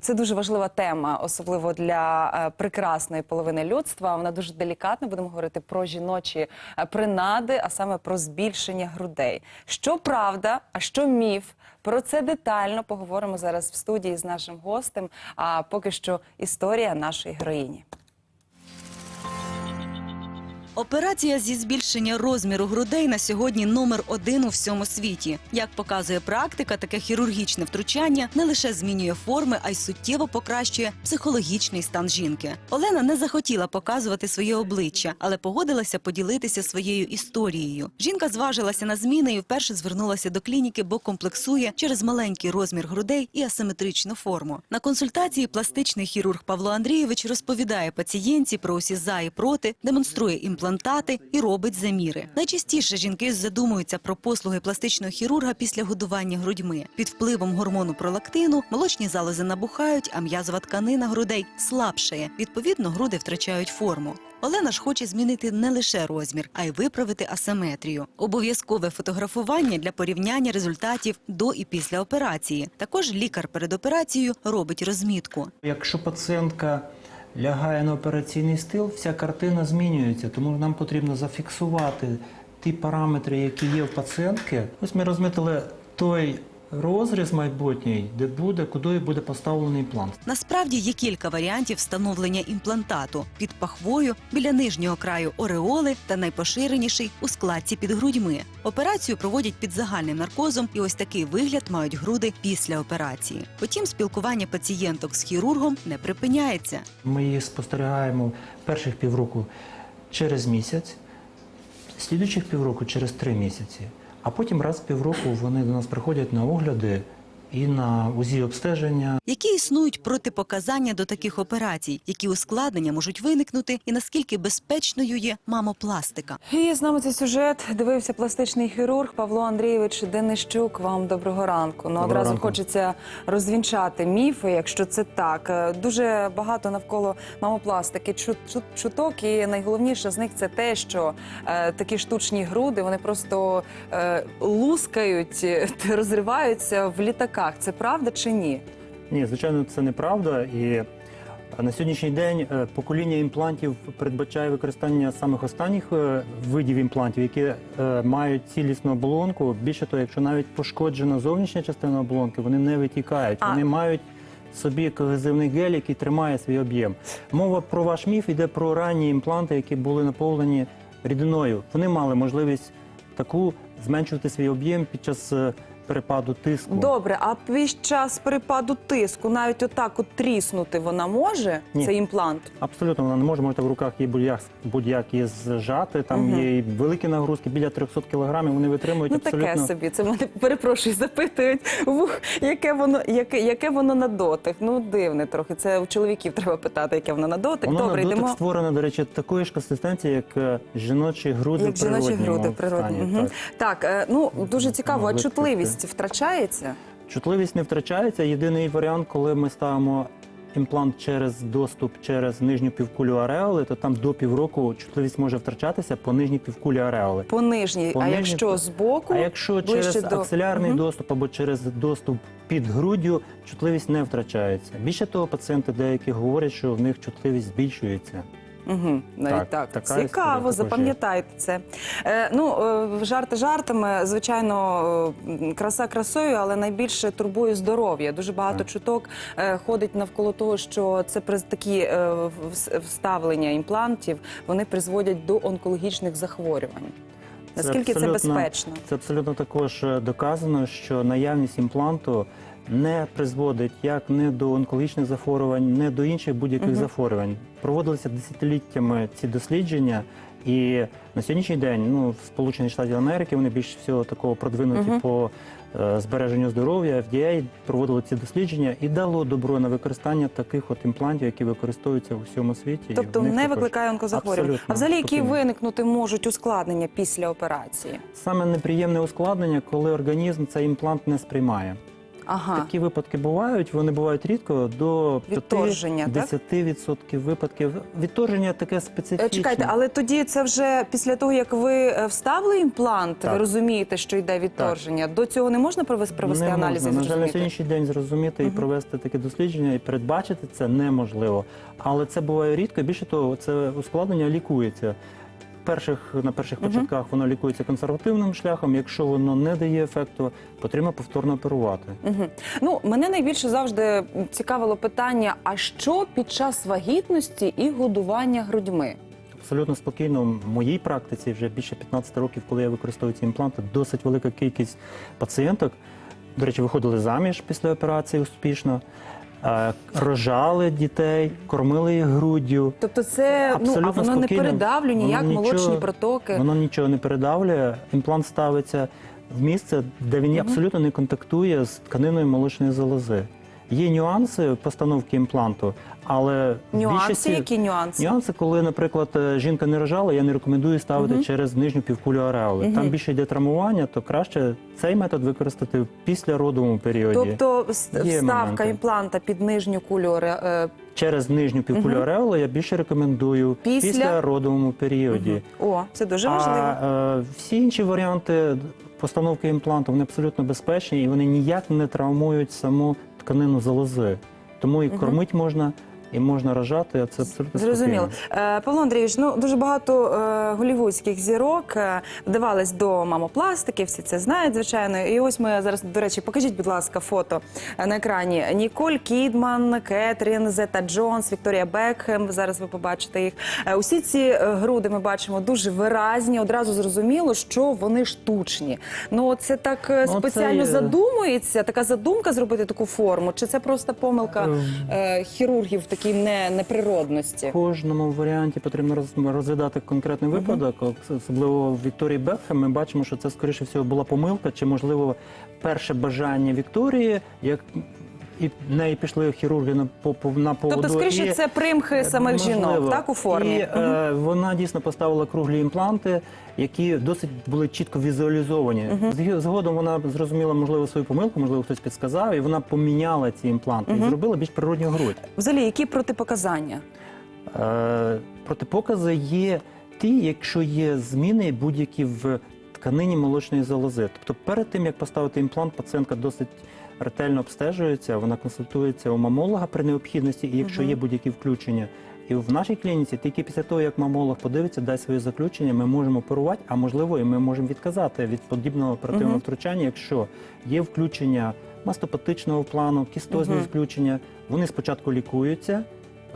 Це дуже важлива тема, особливо для е, прекрасної половини людства. Вона дуже делікатна. Будемо говорити про жіночі е, принади, а саме про збільшення грудей. Що правда, а що міф? Про це детально поговоримо зараз в студії з нашим гостем. А поки що історія нашої героїні. Операція зі збільшення розміру грудей на сьогодні номер один у всьому світі. Як показує практика, таке хірургічне втручання не лише змінює форми, а й суттєво покращує психологічний стан жінки. Олена не захотіла показувати своє обличчя, але погодилася поділитися своєю історією. Жінка зважилася на зміни і вперше звернулася до клініки, бо комплексує через маленький розмір грудей і асиметричну форму. На консультації пластичний хірург Павло Андрійович розповідає пацієнтці про усі за і проти, демонструє імплантати і робить заміри. Найчастіше жінки задумуються про послуги пластичного хірурга після годування грудьми. Під впливом гормону пролактину молочні залози набухають, а м'язова тканина грудей слабшає. Відповідно, груди втрачають форму. Олена ж хоче змінити не лише розмір, а й виправити асиметрію. Обов'язкове фотографування для порівняння результатів до і після операції. Також лікар перед операцією робить розмітку. Якщо пацієнтка лягає на операційний стил, вся картина змінюється, тому нам потрібно зафіксувати ті параметри, які є в пацієнтки. Ось ми розмітили той розріз майбутній, де буде, куди буде поставлений імплант. Насправді є кілька варіантів встановлення імплантату під пахвою, біля нижнього краю ореоли та найпоширеніший у складці під грудьми. Операцію проводять під загальним наркозом, і ось такий вигляд мають груди після операції. Потім спілкування пацієнток з хірургом не припиняється. Ми її спостерігаємо перших півроку через місяць, слідуючих півроку через три місяці. А потім раз півроку вони до нас приходять на огляди і на УЗІ обстеження. Які існують протипоказання до таких операцій, які ускладнення можуть виникнути, і наскільки безпечною є мамопластика? І з нами цей сюжет дивився пластичний хірург Павло Андрійович Денищук. Вам доброго ранку. Ну одразу ранку. хочеться розвінчати міфи, якщо це так. Е, Дуже багато навколо мамопластики чут, чуток, і найголовніше з них це те, що е, такі штучні груди вони просто е, лускають, розриваються в літаках. Це правда чи ні? Ні, звичайно, це неправда. І на сьогоднішній день е, покоління імплантів передбачає використання самих останніх е, видів імплантів, які е, мають цілісну оболонку. Більше того, якщо навіть пошкоджена зовнішня частина оболонки, вони не витікають. А- Вони мають собі когезивний гель, який тримає свій об'єм. Мова про ваш міф йде про ранні імпланти, які були наповнені рідиною. Вони мали можливість таку зменшувати свій об'єм під час перепаду тиску. Добре, а під час перепаду тиску навіть отак от тріснути вона може Ні. цей імплант? Абсолютно вона не може. Можете в руках її будь-як її зжати. Там Мгм. є і великі нагрузки біля 300 кілограмів. Вони витримують Ну абсолютно. таке собі. Це мене перепрошую, запитують. Ух, яке воно, яке, яке воно на дотик? Ну дивне трохи. Це у чоловіків треба питати, яке воно на дотик. Воно Добре, на дотик йдемо. створено, до речі, такої ж консистенції, як е, жіночі груди Як в жіночі природньому груди природні. стані. Мгм. Так. Так, е, ну дуже цікаво, а б чутливість втрачається? Чутливість не втрачається. Єдиний варіант, коли ми ставимо імплант через доступ через нижню півкулю ареоли, то там до півроку чутливість може втрачатися по нижній півкулі ареоли. По нижній, По а нижній, якщо збоку, А якщо ближче через до- аксилярний Мгм. доступ або через доступ під груддю, чутливість не втрачається. Більше того, пацієнти деякі говорять, що в них чутливість збільшується. Угу, навіть так. Так, Цікаво, запам'ятайте це. Е, ну, е, жарти жартами, звичайно, е, краса красою, але найбільше турбує здоров'я. Дуже багато Так. чуток е, ходить навколо того, що це такі е, вставлення імплантів, вони призводять до онкологічних захворювань. Наскільки це, абсолютно- безпечно? Це абсолютно також е, доказано, що наявність імпланту не призводить як не до онкологічних захворювань, не до інших будь-яких Мгм. захворювань. Проводилися десятиліттями ці дослідження, і на сьогоднішній день, ну в Сполучених Штатів Америки, вони більш всього такого продвинуті Мгм. по е, збереженню здоров'я. FDA проводило ці дослідження і дало добро на використання таких от імплантів, які використовуються у всьому світі. Тобто не також викликає онкозахворювань. Абсолютно, А взагалі, які спокійно. виникнути можуть ускладнення після операції? Саме неприємне ускладнення, коли організм цей імплант не сприймає. Ага. Такі випадки бувають, вони бувають рідко, до Відторження, так? 5-10% випадків. Відторження таке Е, специфічне. Чекайте, але тоді це вже після того, як ви е, вставили імплант, ви Так. розумієте, що йде відторження. До цього не можна провести, провести не аналізи і можна. На жаль, на зрозуміти? сьогоднішній день зрозуміти і провести таке дослідження і передбачити це неможливо. Але це буває рідко. Більше того, це ускладнення лікується. Перших на перших початках воно лікується консервативним шляхом. Якщо воно не дає ефекту, потрібно повторно оперувати. Мгм. Ну, мене найбільше завжди цікавило питання: а що під час вагітності і годування грудьми? Абсолютно спокійно в моїй практиці вже більше 15 років, коли я використовую ці імпланти, досить велика кількість пацієнток. До речі, виходили заміж після операції успішно, рожали дітей, кормили їх груддю. Тобто, це ну а воно не передавлює ніяк Воно молочні нічого- протоки. Воно нічого не передавлює. Імплант ставиться в місце, де він абсолютно не контактує з тканиною молочної залози. Є нюанси постановки імпланту, але Нюанси, більшості- які нюанси? Нюанси, коли, наприклад, е, жінка не рожала, я не рекомендую ставити через нижню півкулю ареоли. Там більше йде травмування, то краще цей метод використати в післяродовому періоді. Тобто Є вставка моменти. імпланта під нижню кулю ре- е, Через нижню півкулю ареоли я більше рекомендую Після? в післяродовому періоді. О, це дуже важливо. А е, всі інші варіанти постановки імпланту вони абсолютно безпечні і вони ніяк не травмують саму тканину залози. Тому і кормити можна, і можна рожати, а це абсолютно Зрозуміло. спокійно. Е, Павло Андрійович, ну дуже багато е, голівудських зірок е, вдавались до мамопластики, всі це знають, звичайно. І ось ми зараз, до речі, покажіть, будь ласка, фото на екрані. Ніколь Кідман, Кетрін, Зета Джонс, Вікторія Бекхем. Зараз ви побачите їх. Е, усі ці груди ми бачимо дуже виразні. Одразу зрозуміло, що вони штучні. Ну це так Ну, це спеціально є- задумується. Така задумка зробити таку форму. Чи це просто помилка е, хірургів в такій не, неприродності? В кожному варіанті потрібно роз- розглядати конкретний випадок. Особливо в Вікторії Бекхем ми бачимо, що це скоріше всього була помилка, чи можливо перше бажання Вікторії, як і в неї пішли хірурги на по по- на поводу. Тобто, скоріше, і- це примхи самих Можливо. жінок, так у формі. І е, вона дійсно поставила круглі імпланти, які досить були чітко візуалізовані. Зг- Згодом вона зрозуміла, можливо, свою помилку, можливо, хтось підсказав, і вона поміняла ці імпланти і зробила більш природню грудь. Взагалі, які протипоказання? Е, протипокази є ті, якщо є зміни будь-які в тканині молочної залози. Тобто, перед тим як поставити імплант, пацієнтка досить ретельно обстежується, вона консультується у мамолога при необхідності, і якщо є будь-які включення. І в нашій клініці тільки після того, як мамолог подивиться, дасть своє заключення, ми можемо оперувати, а можливо, і ми можемо відказати від подібного оперативного втручання, якщо є включення мастопатичного плану, кістозні включення. Вони спочатку лікуються,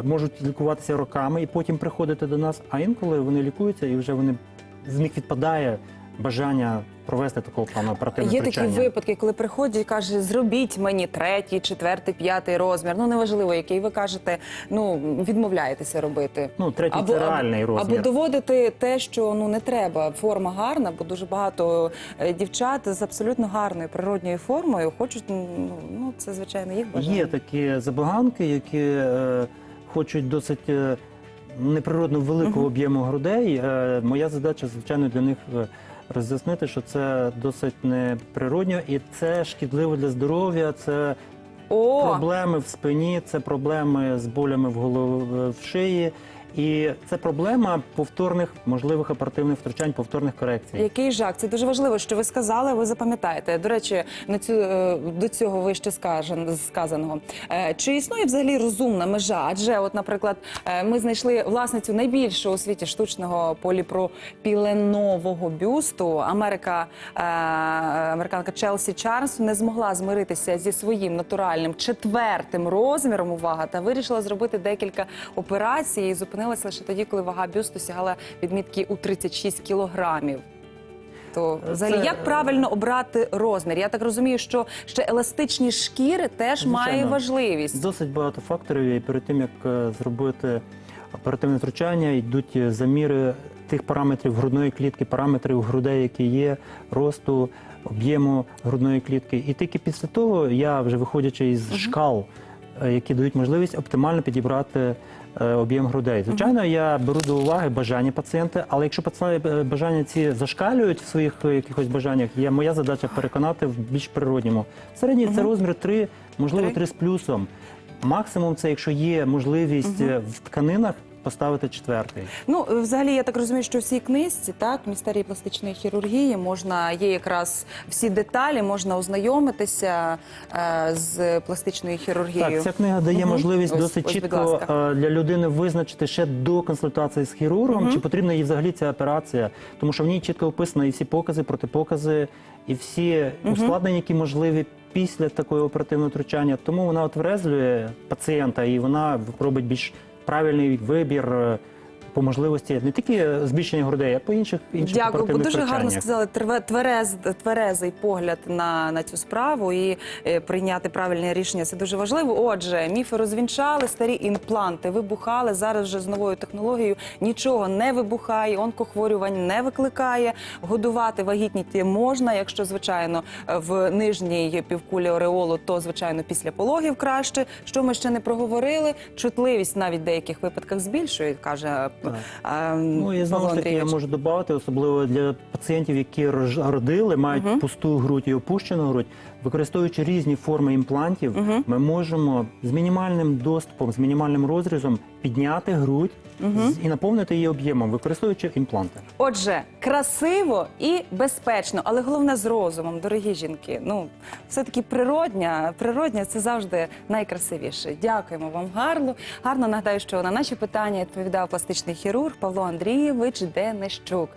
можуть лікуватися роками і потім приходити до нас. А інколи вони лікуються і вже вони з них відпадає бажання провести такого плану оперативне Є такі втручання. випадки, коли приходять і каже, зробіть мені третій, четвертий, п'ятий розмір. Ну неважливо, який ви кажете, ну відмовляєтеся робити. Ну, третій це реальний розмір. Або доводити те, що ну не треба. Форма гарна, бо дуже багато е, дівчат з абсолютно гарною природньою формою хочуть. Ну, ну це звичайно їх бажання. Є такі забаганки, які е, хочуть досить е, неприродно великого об'єму грудей. Е, моя задача, звичайно, для них роз'яснити, що це досить неприродньо і це шкідливо для здоров'я. Це О, проблеми в спині, це проблеми з болями в голові в шиї. І це проблема повторних можливих оперативних втручань, повторних корекцій. Який жах, це дуже важливо, що ви сказали. Ви запам'ятаєте. До речі, на цю е, до цього вище сказаного. Е, Чи існує взагалі розумна межа? Адже, от, наприклад, е, ми знайшли власницю найбільшого у світі штучного поліпропіленового бюсту. Америка, американка Челсі Чарльз не змогла змиритися зі своїм натуральним четвертим розміром. Увага, та вирішила зробити декілька операцій і зупинилася лише тоді, коли вага бюсту сягала відмітки у 36 кілограмів. То взагалі, Це- як правильно обрати розмір? Я так розумію, що ще еластичні шкіри теж Звичайно. має важливість. Досить багато факторів, і перед тим як е, зробити оперативне втручання, йдуть е, заміри тих параметрів грудної клітки, параметрів грудей, які є, росту, об'єму грудної клітки. І тільки після того я, вже виходячи із шкал е, які дають можливість оптимально підібрати е, об'єм грудей. Звичайно, я беру до уваги бажання пацієнта, але якщо пацієнти е, бажання ці зашкалюють в своїх е, якихось бажаннях, є моя задача переконати в більш природньому. Середній це розмір 3, можливо, Три. 3 з плюсом. Максимум це якщо є можливість е, в тканинах поставити четвертий. Ну, е, взагалі, я так розумію, що в цій книжці, так, містерії пластичної хірургії, можна є якраз всі деталі, можна ознайомитися е, з пластичною хірургією. Так, ця книга дає Мгм. можливість Ось- досить ось, будь чітко ласка. е, для людини визначити ще до консультації з хірургом, чи потрібна їй взагалі ця операція, тому що в ній чітко описано і всі покази, протипокази, і всі ускладнення, які можливі після такого оперативного втручання. Тому вона отврезлює пацієнта і вона робить більш правильний вибір. Е, По можливості не тільки збільшення грудей, а по інших інших Дякую, бо дуже гарно сказали твере- тверез, тверезий погляд на, на цю справу і е, прийняти правильне рішення. Це дуже важливо. Отже, міфи розвінчали, старі імпланти вибухали. Зараз вже з новою технологією нічого не вибухає, онкохворювань не викликає. Годувати вагітніті можна, якщо звичайно в нижній півкулі ореолу, то звичайно після пологів краще. Що ми ще не проговорили? Чутливість навіть в деяких випадках збільшує, каже Ну і знову ж таки я можу додати, особливо для пацієнтів, які родили, мають пусту грудь і опущену грудь. Використовуючи різні форми імплантів, ми можемо з мінімальним доступом, з мінімальним розрізом підняти грудь з- і наповнити її об'ємом, використовуючи імпланти. Отже, красиво і безпечно, але головне з розумом, дорогі жінки. Ну, все-таки природня, природня це завжди найкрасивіше. Дякуємо вам гарно. Гарно нагадаю, що на наші питання відповідав пластичний хірург Павло Андрійович Денищук.